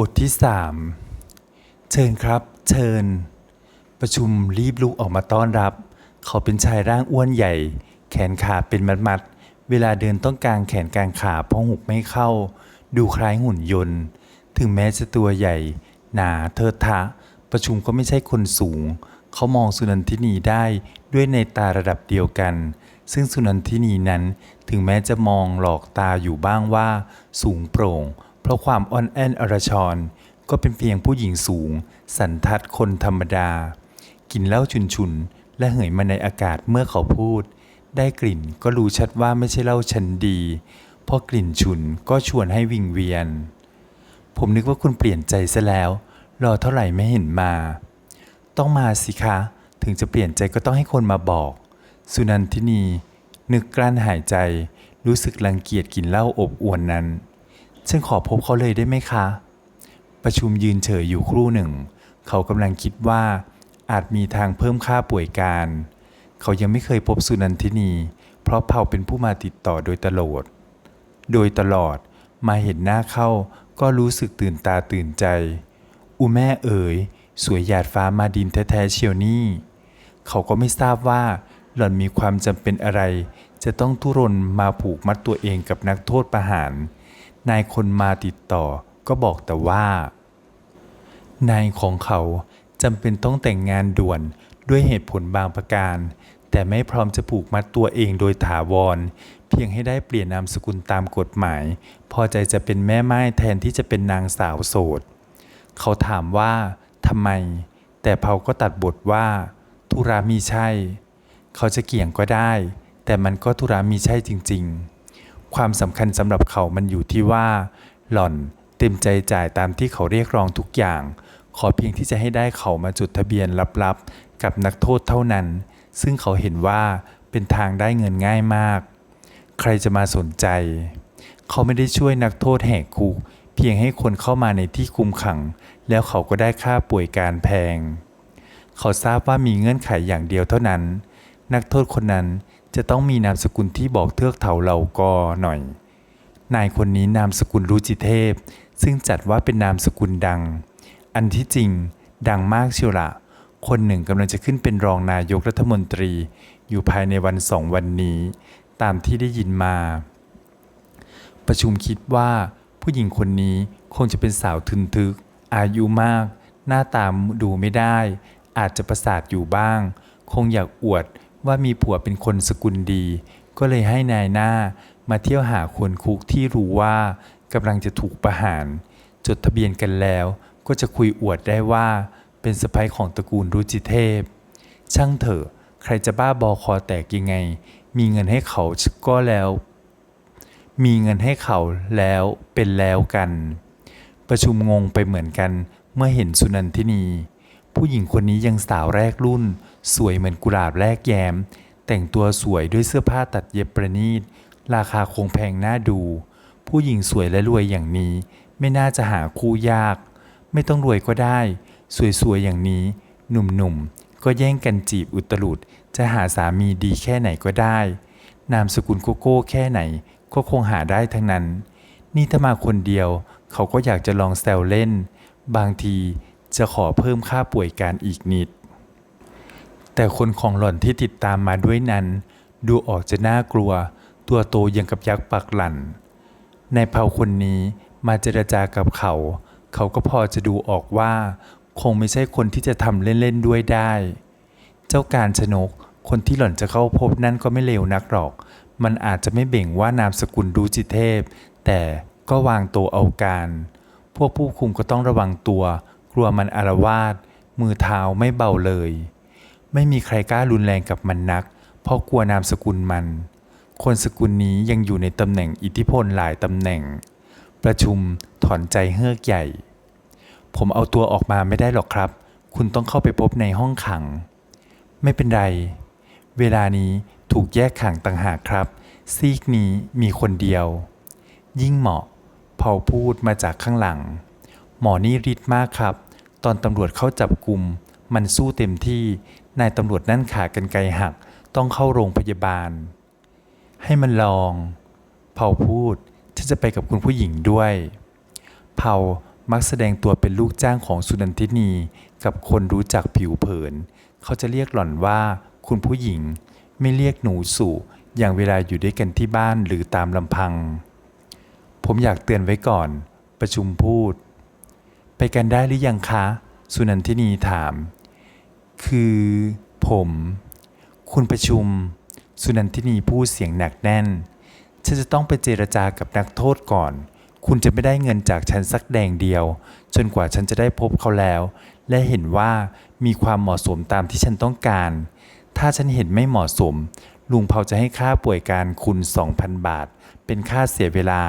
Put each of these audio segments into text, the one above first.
บทที่สามเชิญครับ เชิญ ประชุมรีบลุกออกมาต้อนรับ เขาเป็นชายร่างอ้วนใหญ่ แขนขาเป็นมัดๆเวลาเดินต้องกางแขนกางขาเพราะหุบไม่เข้า ดูคล้ายหุ่นยนต์ ถึงแม้จะตัวใหญ่ หนาเทิดทะ ประชุมก็ไม่ใช่คนสูง เขามองสุนันทินีได้ด้วยในตาระดับเดียวกัน ซึ่งสุนันทินีนั้นถึงแม้จะมองหลอกตาอยู่บ้างว่า สูงโปร่ง เพราะความอ่อนแออรชร ก็เป็นเพียงผู้หญิงสูง สันทัดคนธรรมดา กินเหล้าชุนๆและเหยมาในอากาศเมื่อเขาพูด ได้กลิ่นก็รู้ชัดว่าไม่ใช่เหล้าชั้นดีเพราะกลิ่นฉุนก็ชวนให้วิงเวียน ผมนึกว่าคุณเปลี่ยนใจซะแล้ว รอเท่าไหร่ไม่เห็นมา ต้องมาสิคะ ถึงจะเปลี่ยนใจก็ต้องให้คนมาบอก สุนันทินี นึกกลั้นหายใจ รู้สึกรังเกียจกลินเหล้าอบอวนนั้น ฉันขอพบเขาเลยได้ไหมคะ ประชุมยืนเฉยอยู่ครู่หนึ่ง เขากำลังคิดว่าอาจมีทางเพิ่มค่าป่วยการ เขายังไม่เคยพบสุนันทินี เพราะเผาเป็นผู้มาติดต่อโดยตลอด โดยตลอดมาเห็นหน้าเข้าก็รู้สึกตื่นตาตื่นใจอุแม่เอ๋ย สวยหยาดฟ้ามาดินแท้ๆเชียวนี่ เขาก็ไม่ทราบว่า หล่อนมีความจำเป็นอะไร จะต้องทุรนมาผูกมัดตัวเองกับนักโทษประหาร นายคนมาติดต่อก็บอกแต่ว่า นายของเขาจำเป็นต้องแต่งงานด่วนด้วยเหตุผลบางประการ แต่ไม่พร้อมจะผูกมัดตัวเองโดยถาวร เพียงให้ได้เปลี่ยนนามสกุลตามกฎหมาย พอใจจะเป็นแม่ไม้แทนที่จะเป็นนางสาวโสด เขาถามว่าทำไม แต่เผาก็ตัดบทว่า ธุระมีใช่ เขาจะเกี่ยงก็ได้ แต่มันก็ธุระมีใช่จริง ๆ ความสำคัญสำหรับเขามันอยู่ที่ว่า หล่อนเต็มใจจ่ายตามที่เขาเรียกร้องทุกอย่าง ขอเพียงที่จะให้ได้เขามาจดทะเบียนลับๆ กับนักโทษเท่านั้น ซึ่งเขาเห็นว่าเป็นทางได้เงินง่ายมาก ใครจะมาสนใจ เขาไม่ได้ช่วยนักโทษแหกคุก เพียงให้คนเข้ามาในที่คุมขัง แล้วเขาก็ได้ค่าป่วยการแพง เขาทราบว่ามีเงื่อนไขอย่างเดียวเท่านั้น นักโทษคนนั้น จะต้องมีนามสกุลที่บอกเทือกเถาเหล่ากอหน่อย นายคนนี้นามสกุลรุจิเทพ ซึ่งจัดว่าเป็นนามสกุลดัง อันที่จริง ดังมากเชียวละคนหนึ่งกำลังจะขึ้นเป็นรองนายกรัฐมนตรี อยู่ภายในวันสองวันนี้ ตามที่ได้ยินมา ประชุมคิดว่า ผู้หญิงคนนี้คงจะเป็นสาวทึนทึก อายุมาก หน้าตามดูไม่ได้ อาจจะประสาทอยู่บ้าง คงอยากอวด ว่ามีผัวเป็นคนสกุลดี ก็เลยให้นายหน้ามาเที่ยวหาคนคุกที่รู้ว่ากำลังจะถูกประหาร จดทะเบียนกันแล้วก็จะคุยอวดได้ว่า เป็นสะใภ้ของตระกูลรุจิเทพ ช่างเถอะใครจะบ้าบอคอแตกยังไง มีเงินให้เขาก็แล้ว มีเงินให้เขาแล้วเป็นแล้วกัน ประชุมงงไปเหมือนกันเมื่อเห็นสุนันทินี ผู้หญิงคนนี้ยังสาวแรกรุ่น สวยเหมือนกุหลาบแรกแย้ม แต่งตัวสวยด้วยเสื้อผ้าตัดเย็บประณีต ราคาคงแพงน่าดู ผู้หญิงสวยและรวยอย่างนี้ ไม่น่าจะหาคู่ยาก ไม่ต้องรวยก็ได้ สวยๆอย่างนี้ หนุ่มๆ ก็แย่งกันจีบอุตลุด จะหาสามีดีแค่ไหนก็ได้ นามสกุลโกโก้แค่ไหน ก็คงหาได้ทั้งนั้น นี่ถ้ามาคนเดียว เขาก็อยากจะลองแซวเล่น บางที จะขอเพิ่มค่าป่วยการอีกนิด แต่คนของหล่อนที่ติดตามมาด้วยนั้น ดูออกจะน่ากลัว ตัวโตยังกับยักษ์ปักหลันนายเผาคนนี้มาเจรจากับเขา เขาก็พอจะดูออกว่า คงไม่ใช่คนที่จะทำเล่นๆด้วยได้ เจ้าการชนก คนที่หล่อนจะเข้าพบนั่นก็ไม่เลวนักหรอก มันอาจจะไม่เบ่งว่านามสกุลดูจิเทพ แต่ก็วางตัวเอาการ พวกผู้คุมก็ต้องระวังตัว กลัวมันอารวาสมือเท้าไม่เบาเลย ไม่มีใครกล้ารุนแรงกับมันนัก เพราะกลัวนามสกุลมัน คนสกุลนี้ยังอยู่ในตำแหน่งอิทธิพลหลายตำแหน่ง ประชุมถอนใจเฮือกใหญ่ ผมเอาตัวออกมาไม่ได้หรอกครับ คุณต้องเข้าไปพบในห้องขัง ไม่เป็นไร เวลานี้ถูกแยกขังต่างหากครับ ซีกนี้มีคนเดียว ยิ่งเหมาะเผาพูดมาจากข้างหลัง หมอนี่ริดมากครับ ตอนตำรวจเข้าจับกลุ่มมันสู้เต็มที่ นายตำรวจนั่นขากันไกลหัก ต้องเข้าโรงพยาบาล ให้มันลอง เผาพูดฉันจะไปกับคุณผู้หญิงด้วย เผามักแสดงตัวเป็นลูกจ้างของสุนันทินีกับคนรู้จักผิวเผิน เขาจะเรียกหล่อนว่าคุณผู้หญิง ไม่เรียกหนูสู่อย่างเวลาอยู่ด้วยกันที่บ้านหรือตามลำพัง ผมอยากเตือนไว้ก่อน ประชุมพูด กันได้หรือยังคะ สุนันทินีถาม คือ ผม คุณประชุม สุนันทินีพูดเสียงหนักแน่น ฉันจะต้องไปเจรจากับนักโทษก่อน คุณจะไม่ได้เงินจากฉันสักแดงเดียว จนกว่าฉันจะได้พบเขาแล้ว และเห็นว่ามีความเหมาะสมตามที่ฉันต้องการ ถ้าฉันเห็นไม่เหมาะสม ลุงเผาจะให้ค่าป่วยการคุณ 2,000 บาท เป็นค่าเสียเวลา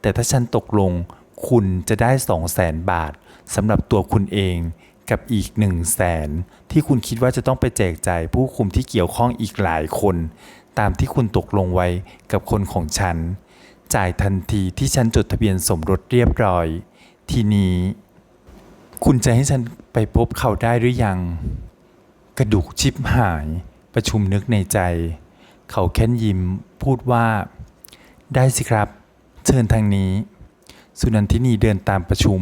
แต่ถ้าฉันตกลงคุณจะได้200,000บาท สำหรับตัวคุณเองกับอีก1 0 0 0 0แสนที่คุณคิดว่าจะต้องไปแจกจ่ายผู้คุมที่เกี่ยวข้องอีกหลายคน ตามที่คุณตกลงไว้กับคนของฉัน จ่ายทันทีที่ฉันจดทะเบียนสมรสเรียบร้อย ทีนี้ คุณจะให้ฉันไปพบเขาได้หรือยัง กระดูกชิบหายประชุมนึกในใจ เขาแค้นยิ้มพูดว่า ได้สิครับ เชิญทางนี้ สุนันทินีเดินตามประชุม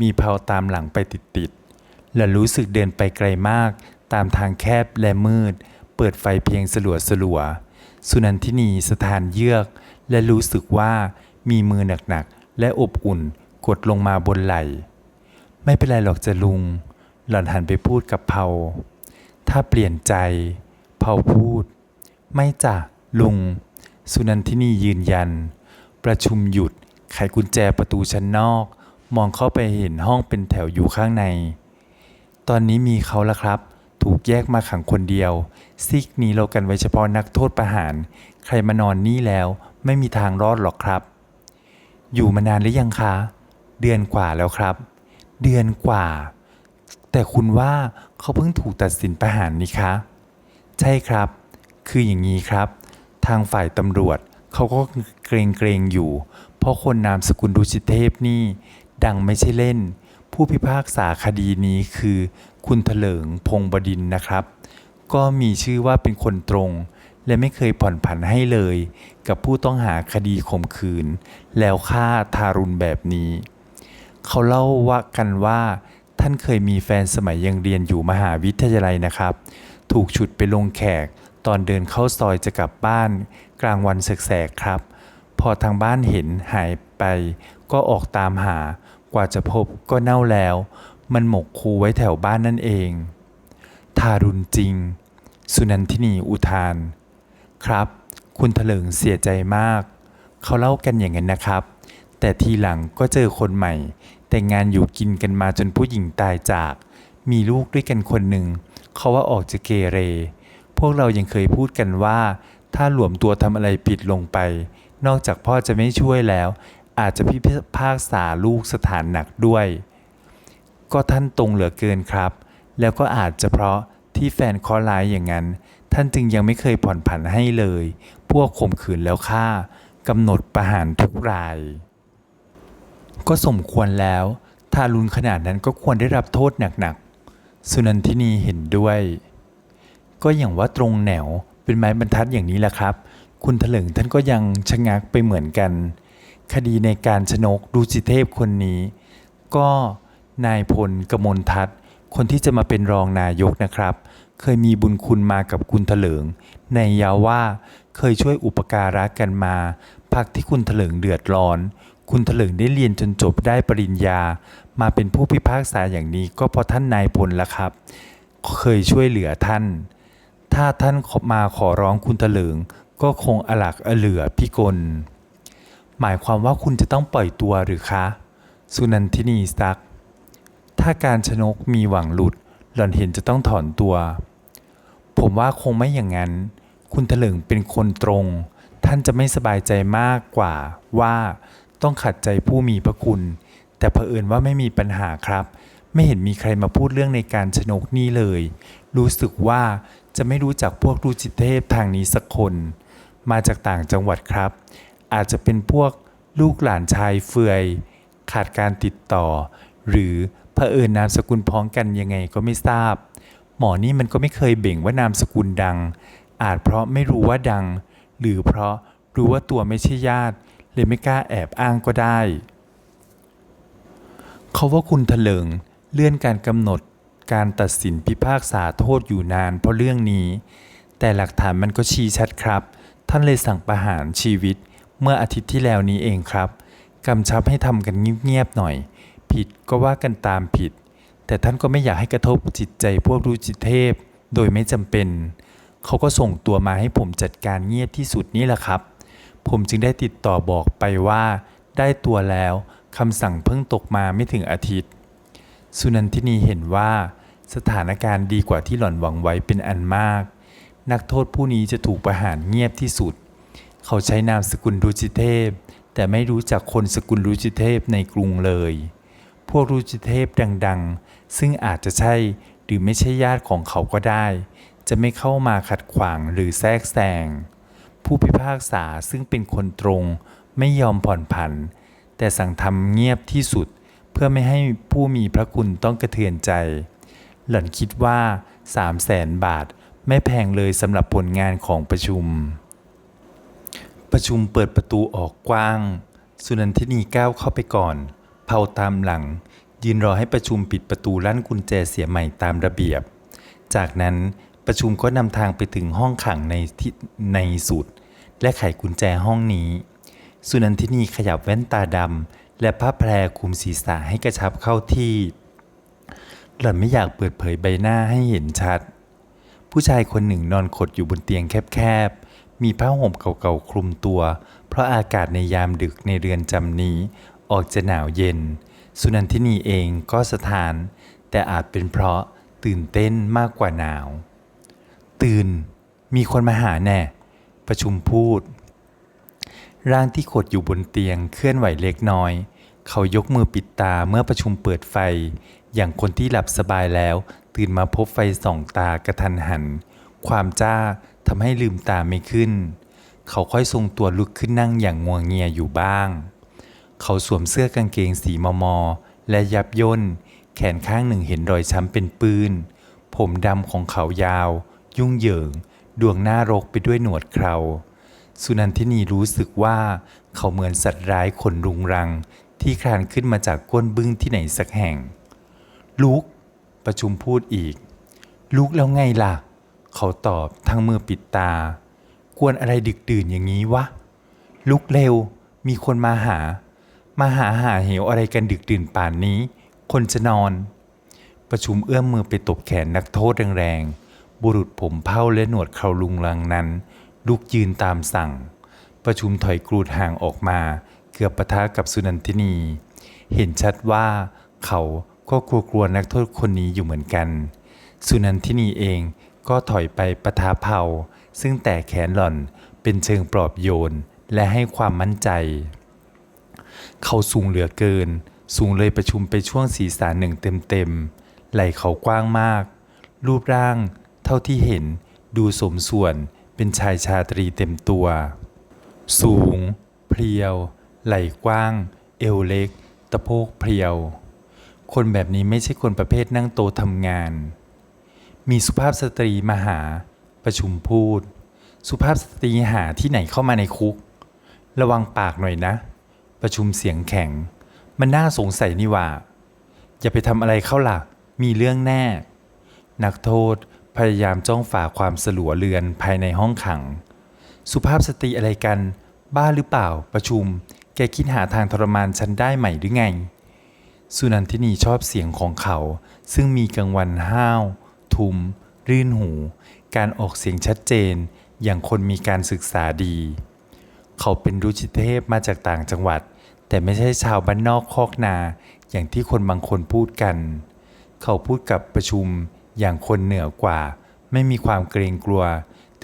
มีเพาตามหลังไปติดๆและรู้สึกเดินไปไกลมาก ตามทางแคบและมืด เปิดไฟเพียงสลัวสลัวๆสุนันทินีสถานเยือก และรู้สึกว่ามีมือหนักๆ และอบอุ่นกดลงมาบนไหล่ ไม่เป็นไรหรอกจะลุง หล่อนหันไปพูดกับเผา ถ้าเปลี่ยนใจ เผาพูด ไม่จ้ะลุง สุนันทินียืนยัน ประชุมหยุดไขกุญแจประตูชั้นนอก มองเข้าไปเห็นห้องเป็นแถวอยู่ข้างใน ตอนนี้มีเขาแล้วครับ ถูกแยกมาขังคนเดียว ซิกนี้เรากันไว้เฉพาะนักโทษประหาร ใครมานอนนี่แล้ว ไม่มีทางรอดหรอกครับ อยู่มานานหรือยังคะ เดือนกว่าแล้วครับ เดือนกว่า แต่คุณว่าเขาเพิ่งถูกตัดสินประหารนี่คะ ใช่ครับ คืออย่างนี้ครับ ทางฝ่ายตำรวจเขาก็เกรงเกรงๆอยู่ เพราะคนนามสกุลดุชิเทพนี่ ดังไม่ใช่เล่น ผู้พิพากษาคดีนี้คือ คุณเถลิงพงบดินนะครับ ก็มีชื่อว่าเป็นคนตรง และไม่เคยผ่อนผันให้เลย กับผู้ต้องหาคดีข่มขืน แล้วฆ่าทารุณแบบนี้ เขาเล่าว่ากันว่าท่านเคยมีแฟนสมัยยังเรียนอยู่มหาวิทยาลัยนะครับ ถูกฉุดไปลงแขก ตอนเดินเข้าซอยจะกลับบ้าน กลางวันแสกๆครับ พอทางบ้านเห็นหายไป ก็ออกตามหา กว่าจะพบก็เน่าแล้ว มันหมกคูไว้แถวบ้านนั่นเอง ทารุณจริง สุนันทินีอุทาน ครับ คุณเถลิงเสียใจมาก เขาเล่ากันอย่างนั้นนะครับ แต่ทีหลังก็เจอคนใหม่ แต่งงานอยู่กินกันมาจนผู้หญิงตายจาก มีลูกด้วยกันคนหนึ่ง เขาว่าออกจะเกเร พวกเรายังเคยพูดกันว่า ถ้าหลวมตัวทำอะไรผิดลงไป นอกจากพ่อจะไม่ช่วยแล้ว อาจจะพิพากษาลูกสถานหนักด้วย ก็ท่านตรงเหลือเกินครับ แล้วก็อาจจะเพราะที่แฟนข้อร้ายอย่างนั้น ท่านจึงยังไม่เคยผ่อนผันให้เลย พวกข่มขืนแล้วฆ่ากำหนดประหารทุกราย ก็สมควรแล้วทารุณขนาดนั้นก็ควรได้รับโทษหนักๆ สุนันทินีเห็นด้วย ก็อย่างว่าตรงแนวเป็นไม้บรรทัดอย่างนี้แหละครับ คุณถลึงท่านก็ยังชะงักไปเหมือนกัน คดีในการชนกดูจิเทพคนนี้ ก็นายพลกมลทัศน์ คนที่จะมาเป็นรองนายกนะครับ เคยมีบุญคุณมากับคุณเถลิง ในยาว่าเคยช่วยอุปการะกันมา พักที่คุณเถลิงเดือดร้อน คุณเถลิงได้เรียนจนจบได้ปริญญา มาเป็นผู้พิพากษาอย่างนี้ก็เพราะท่านนายพลละครับ เคยช่วยเหลือท่าน ถ้าท่านมาขอร้องคุณเถลิง ก็คงอลักอเหลือพิกล หมายความว่าคุณจะต้องปล่อยตัวหรือคะ สุนันทินีซัก ถ้าการชนกมีหวังหลุด หล่อนเห็นจะต้องถอนตัว ผมว่าคงไม่อย่างนั้น คุณเถลิงเป็นคนตรง ท่านจะไม่สบายใจมากกว่าว่าต้องขัดใจผู้มีพระคุณ แต่เผอิญว่าไม่มีปัญหาครับ ไม่เห็นมีใครมาพูดเรื่องในการชนกนี่เลย รู้สึกว่าจะไม่รู้จักพวกรูจิเทพทางนี้สักคน มาจากต่างจังหวัดครับ อาจจะเป็นพวกลูกหลานชายเฟือย ขาดการติดต่อ หรือเผอิญนามสกุลพ้องกันยังไงก็ไม่ทราบ หมอนี่มันก็ไม่เคยเบ่งว่านามสกุลดัง อาจเพราะไม่รู้ว่าดัง หรือเพราะรู้ว่าตัวไม่ใช่ญาติ เลยไม่กล้าแอบอ้างก็ได้ เขเขาว่าคุณเถลิงเลื่อนการกำหนดการตัดสินพิพากษาโทษอยู่นานเพราะเรื่องนี้ แต่หลักฐานมันก็ชี้ชัดครับ ท่านเลยสั่งประหารชีวิต เมื่ออาทิตย์ที่แล้วนี้เองครับกำชับให้ทำกันเงียบๆหน่อย ผิดก็ว่ากันตามผิด แต่ท่านก็ไม่อยากให้กระทบจิตใจพวกรู้จิตเทพ โดยไม่จำเป็น เขาก็ส่งตัวมาให้ผมจัดการเงียบที่สุดนี่แหละครับ ผมจึงได้ติดต่อบอกไปว่า ได้ตัวแล้วคำสั่งเพิ่งตกมาไม่ถึงอาทิตย์ สุนันทินีเห็นว่าสถานการณ์ดีกว่าที่หล่อนหวังไว้เป็นอันมาก นักโทษผู้นี้จะถูกประหารเงียบที่สุด เขาใช้นามสกุลรุจิเทพ แต่ไม่รู้จักคนสกุลรุจิเทพในกรุงเลย พวกรุจิเทพดังๆ ซึ่งอาจจะใช่หรือไม่ใช่ญาติของเขาก็ได้ จะไม่เข้ามาขัดขวางหรือแทรกแซง ผู้พิพากษาซึ่งเป็นคนตรงไม่ยอมผ่อนผัน แต่สั่งทำเงียบที่สุดเพื่อไม่ให้ผู้มีพระคุณต้องกระเทือนใจ หล่อนคิดว่า3 0 0แสนบาทไม่แพงเลยสำหรับผลงานของประชุม ประชุมเปิดประตูออกกว้าง สุนันทินีก้าวเข้าไปก่อน เผาตามหลัง ยืนรอให้ประชุมปิดประตูลั่นกุญแจเสียใหม่ตามระเบียบ จากนั้นประชุมก็นำทางไปถึงห้องขังในที่ในสุด และไขกุญแจห้องนี้ สุนันทินีขยับแว่นตาดำและผ้าแพรคลุมศีรษะให้กระชับเข้าที่ หล่อนไม่อยากเปิดเผยใบหน้าให้เห็นชัด ผู้ชายคนหนึ่งนอนขดอยู่บนเตียงแคบๆ มีผ้าห่มเก่าๆคลุมตัว เพราะอากาศในยามดึกในเรือนจำนี้ ออกจะหนาวเย็น สุนันทินีเองก็สถาน แต่อาจเป็นเพราะตื่นเต้นมากกว่าหนาว ตื่น มีคนมาหาแน่ ประชุมพูด ร่างที่ขดอยู่บนเตียงเคลื่อนไหวเล็กน้อย เขายกมือปิดตาเมื่อประชุมเปิดไฟ อย่างคนที่หลับสบายแล้ว ตื่นมาพบไฟส่องตากระทันหัน ความจ้าทำให้ลืมตาไม่ขึ้น เขาค่อยทรงตัวลุกขึ้นนั่งอย่างงัวงเงียอยู่บ้าง เขาสวมเสื้อกางเกงสีมอมอ และยับย่น แขนข้างหนึ่งเห็นรอยช้ำเป็นปืน ผมดำของเขายาว ยุ่งเหยิง ดวงหน้ารกไปด้วยหนวดเคราสุนันทินีรู้สึกว่าเขาเหมือนสัตว์ร้ายขนรุงรัง ที่คลานขึ้นมาจากก้นบึ้งที่ไหนสักแห่ง ลุก ประชุมพูดอีก ลุกแล้วไงล่ะ เขาตอบทั้งมือปิดตา กวนอะไรดึกดื่นอย่างนี้วะ ลุกเร็ว มีคนมาหา มาหาหาเหวอะไรกันดึกดื่นป่านนี้ คนจะนอน ประชุมเอื้อมมือไปตบแขนนักโทษแรงๆ บุรุษผมเผ้าและหนวดเขาลุงลังนั้น ลุกยืนตามสั่ง ประชุมถอยกรูดห่างออกมา เกือบปะทะกับสุนันทินี เห็นชัดว่าเขาก็กลัวๆนักโทษคนนี้อยู่เหมือนกัน สุนันทินีเอง ก็ถอยไปปะทะเผาซึ่งแต่แขนหล่อนเป็นเชิงปลอบโยนและให้ความมั่นใจ เขาสูงเหลือเกิน สูงเลยประชุมไปช่วงศีรษะหนึ่งเต็มๆ ไหล่เขากว้างมาก รูปร่าง เท่าที่เห็นดูสมส่วนเป็นชายชาตรีเต็มตัว สูง เพรียว ไหล่กว้าง เอวเล็ก ตะโพกเพรียว คนแบบนี้ไม่ใช่คนประเภทนั่งโตทำงาน มีสุภาพสตรีมาหาประชุมพูด สุภาพสตรีหาที่ไหนเข้ามาในคุก ระวังปากหน่อยนะ ประชุมเสียงแข็ง มันน่าสงสัยนี่ว่า อย่าไปทำอะไรเข้าล่ะ มีเรื่องแน่ นักโทษพยายามจ้องฝ่าความสลัวเลือนภายในห้องขัง สุภาพสตรีอะไรกัน บ้าหรือเปล่า ประชุม แกคิดหาทางทรมานฉันได้ไหม่หรือไง สุนันทินีชอบเสียงของเขา ซึ่งมีกังวันห้าว ทุม รื่นหู การออกเสียงชัดเจน อย่างคนมีการศึกษาดี เขาเป็นรุจิเทพมาจากต่างจังหวัด แต่ไม่ใช่ชาวบ้านนอกคอกนา อย่างที่คนบางคนพูดกัน เขาพูดกับประชุมอย่างคนเหนือกว่า ไม่มีความเกรงกลัว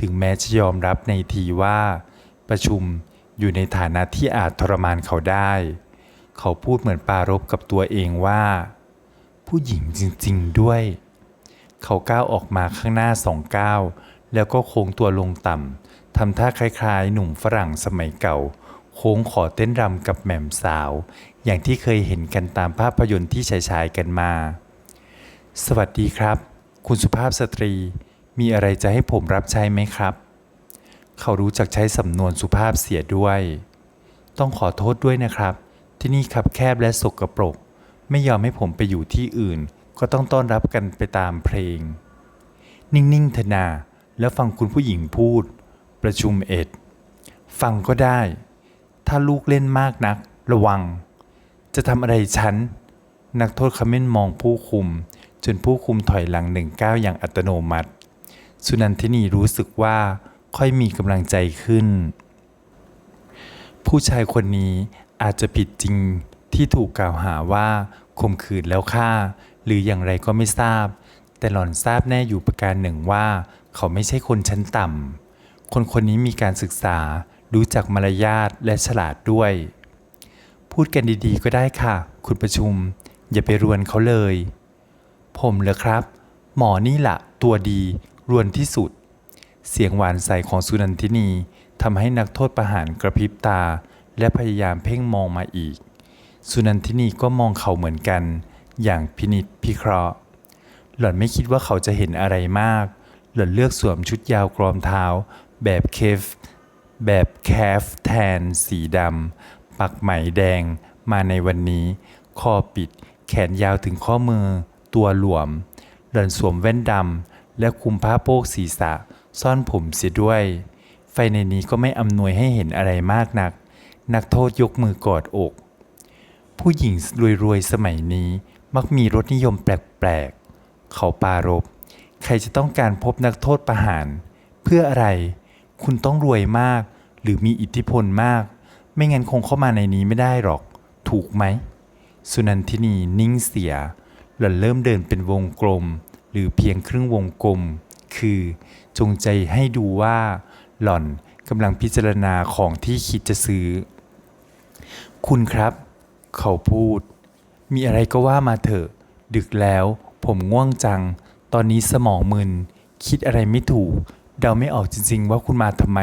ถึงแม้จะยอมรับในทีว่า ประชุมอยู่ในฐานะที่อาจทรมานเขาได้ เขาพูดเหมือนปารบกับตัวเองว่า ผู้หญิงจริง ๆ ด้วย เขาก้าวออกมาข้างหน้าสองก้าวแล้วก็โค้งตัวลงต่ำทำท่าคล้ายๆ หนุ่มฝรั่งสมัยเก่า โค้งขอเต้นรำกับแหม่มสาว อย่างที่เคยเห็นกันตามภาพยนตร์ที่ฉายๆกันมา สวัสดีครับ คุณสุภาพสตรี มีอะไรจะให้ผมรับใช้ไหมครับ เขารู้จักใช้สำนวนสุภาพเสียด้วย ต้องขอโทษด้วยนะครับ ที่นี่คับแคบและสกปรก ไม่ยอมให้ผมไปอยู่ที่อื่น ก็ต้องต้อนรับกันไปตามเพลง นิ่งๆเถนา แล้วฟังคุณผู้หญิงพูด ประชุมเอ็ด ฟังก็ได้ ถ้าลูกเล่นมากนัก ระวัง จะทำอะไรฉัน นักโทษคอมเมนมองผู้คุม จนผู้คุมถอยหลังหนึ่งก้าวอย่างอัตโนมัติ สุนันทินีรู้สึกว่าค่อยมีกำลังใจขึ้น ผู้ชายคนนี้อาจจะผิดจริงที่ถูกกล่าวหาว่าข่มขืนแล้วฆ่า หรืออย่างไรก็ไม่ทราบ แต่หล่อนทราบแน่อยู่ประการหนึ่งว่า เขาไม่ใช่คนชั้นต่ำคนคนนี้มีการศึกษา รู้จักมารยาทและฉลาดด้วย พูดกันดีๆก็ได้ค่ะ คุณประชุม อย่าไปรวนเขาเลย ผมเหรอครับ หมอนี่ละตัวดีรวนที่สุด เสียงหวานใสของสุนันทินีทำให้นักโทษประหารกระพริบตา และพยายามเพ่งมองมาอีก สุนันทินีก็มองเขาเหมือนกัน อย่างพินิจพิเคราะห์ หล่อนไม่คิดว่าเขาจะเห็นอะไรมาก หล่อนเลือกสวมชุดยาวกรอมเท้า แบบเคฟ แบบแคฟแทน สีดำ ปักไหมแดงมาในวันนี้ คอปิด แขนยาวถึงข้อมือ ตัวหลวม หล่อนสวมแว่นดำ และคุมผ้าโพกศีรษะ ซ่อนผมเสียด้วย ไฟในนี้ก็ไม่อำนวยให้เห็นอะไรมากนัก นักโทษยกมือกอดอก ผู้หญิงรวยๆสมัยนี้ มักมีรสนิยมแปลกๆ เขาปารบใครจะต้องการพบนักโทษประหาร เพื่ออะไร คุณต้องรวยมาก หรือมีอิทธิพลมาก ไม่งั้นคงเข้ามาในนี้ไม่ได้หรอก ถูกไหม สุนันทินีนิ่งเสีย หล่อนเริ่มเดินเป็นวงกลม หรือเพียงครึ่งวงกลม คือจงใจให้ดูว่า หล่อนกำลังพิจารณาของที่คิดจะซื้อ คุณครับ เขาพูด มีอะไรก็ว่ามาเถอะ ดึกแล้ว ผมง่วงจัง ตอนนี้สมองมึน คิดอะไรไม่ถูก เดาไม่ออกจริงๆว่าคุณมาทำไม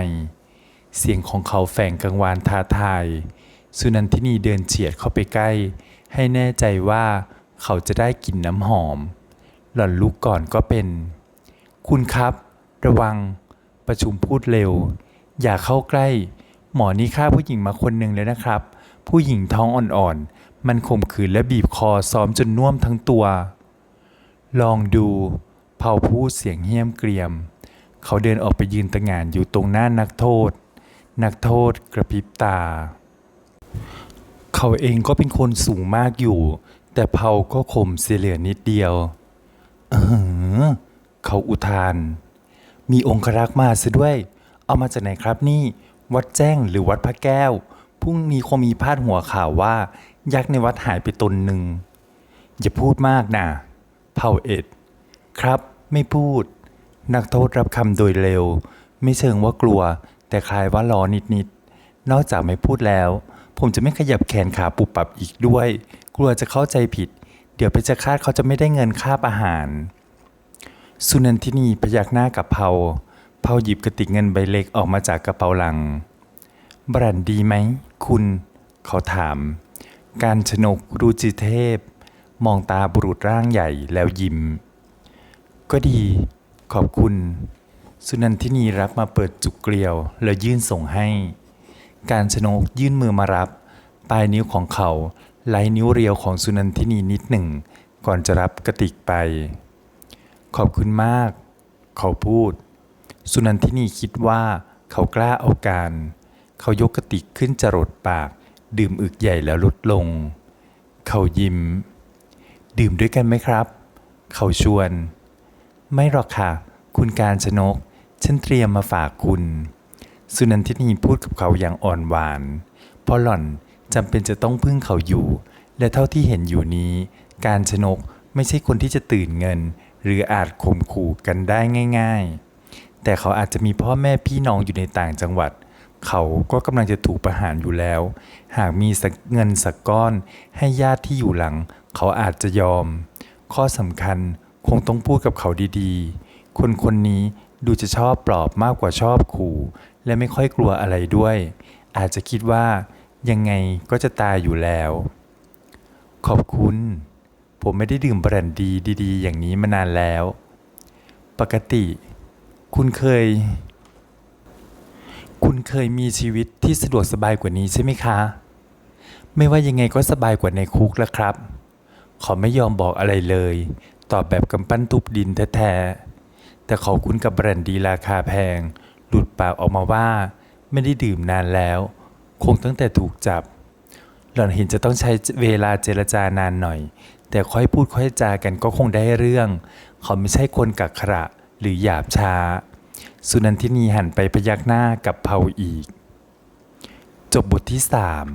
เสียงของเขาแฝงกังวานท้าทาย สุนันทินีเดินเฉียดเข้าไปใกล้ ให้แน่ใจว่าเขาจะได้กลิ่นน้ำหอม หล่อนลุกก่อนก็เป็น คุณครับ ระวัง ประชุมพูดเร็ว อย่าเข้าใกล้ หมอนี่ฆ่าผู้หญิงมาคนหนึ่งเลยนะครับ ผู้หญิงท้องอ่อนๆ มันข่มขืนและบีบคอซ้อมจนน่วมทั้งตัว ลองดู เผาพูดเสียงเหี้ยมเกรียม เขาเดินออกไปยืนตะหงานอยู่ตรงหน้านักโทษ นักโทษกระพริบตา เขาเองก็เป็นคนสูงมากอยู่ แต่เผาก็ข่มเสียเหลือนิดเดียวเออเขาอุทาน มีองครักษ์มาซะด้วย เอามาจากไหนครับนี่ วัดแจ้งหรือวัดพระแก้ว พรุ่งนี้คงมีพาดหัวข่าวว่า ยักษ์ในวัดหายไปตนหนึ่ง อย่าพูดมากนะเผ่าเอ็ด ครับ ไม่พูด นักโทษรับคำโดยเร็ว ไม่เชิงว่ากลัว แต่คลายว่ารอนิดๆ นอกจากไม่พูดแล้ว ผมจะไม่ขยับแขนขาปุบปับอีกด้วย กลัวจะเข้าใจผิด เดี๋ยวเพชฌฆาตเขาจะไม่ได้เงินค่าอาหาร สุนันทินีพยักหน้ากับเผา เผาหยิบกระติกเงินใบเล็กออกมาจากกระเป๋าหลัง บรันดีไหม คุณ เขาถาม การชนกรูจิเทพ มองตาบุรุษร่างใหญ่แล้วยิ้ม ก็ดี ขอบคุณ สุนันทินีรับมาเปิดจุกเกลียว แล้วยื่นส่งให้ การชนกยื่นมือมารับ ปลายนิ้วของเขาไล่นิ้วเรียวของสุนันทินีนิดหนึ่ง ก่อนจะรับกระติกไป ขอบคุณมาก เขาพูด สุนันทินีคิดว่าเขากล้าเอาการ เขายกกระติกขึ้นจรดปาก ดื่มอึกใหญ่แล้วลดลง เขายิ้ม ดื่มด้วยกันไหมครับ เขาชวน ไม่หรอกค่ะ คุณการชนก ฉันเตรียมมาฝากคุณ สุนันทินีพูดกับเขาอย่างอ่อนหวาน เพราะหล่อนจำเป็นจะต้องพึ่งเขาอยู่ และเท่าที่เห็นอยู่นี้ การชนกไม่ใช่คนที่จะตื่นเงิน หรืออาจข่มขู่กันได้ง่าย ๆ แต่เขาอาจจะมีพ่อแม่พี่น้องอยู่ในต่างจังหวัด เขาก็กำลังจะถูกประหารอยู่แล้ว หากมีกเงินสักก้อน ให้ญาติที่อยู่หลัง เขาอาจจะยอม ข้อสำคัญคงต้องพูดกับเขาดีๆ คนคนนี้ดูจะชอบปลอบมากกว่าชอบขู่ และไม่ค่อยกลัวอะไรด้วย อาจจะคิดว่ายังไงก็จะตายอยู่แล้ว ขอบคุณ ผมไม่ได้ดื่มบรันดีดี ๆ อย่างนี้มานานแล้ว ปกติ คุณเคย คุณเคยมีชีวิตที่สะดวกสบายกว่านี้ใช่ไหมคะ ไม่ว่ายังไงก็สบายกว่าในคุกแล้วครับขาไม่ยอมบอกอะไรเลย ตอบแบบกำปั้นทุบดินแท้ๆ แต่ขาคุ้นกับแบรนดีราคาแพง หลุดปากออกมาว่า ไม่ได้ดื่มนานแล้ว คงตั้งแต่ถูกจับ หล่อนเห็นจะต้องใช้เวลาเจรจานานหน่อย แต่ค่อยพูดค่อยจากันก็คงได้เรื่อง เขาไม่ใช่คนกักขระ หรือหยาบช้า สุนันทินีหันไปพยักหน้ากับเผาอีก จบบทที่สาม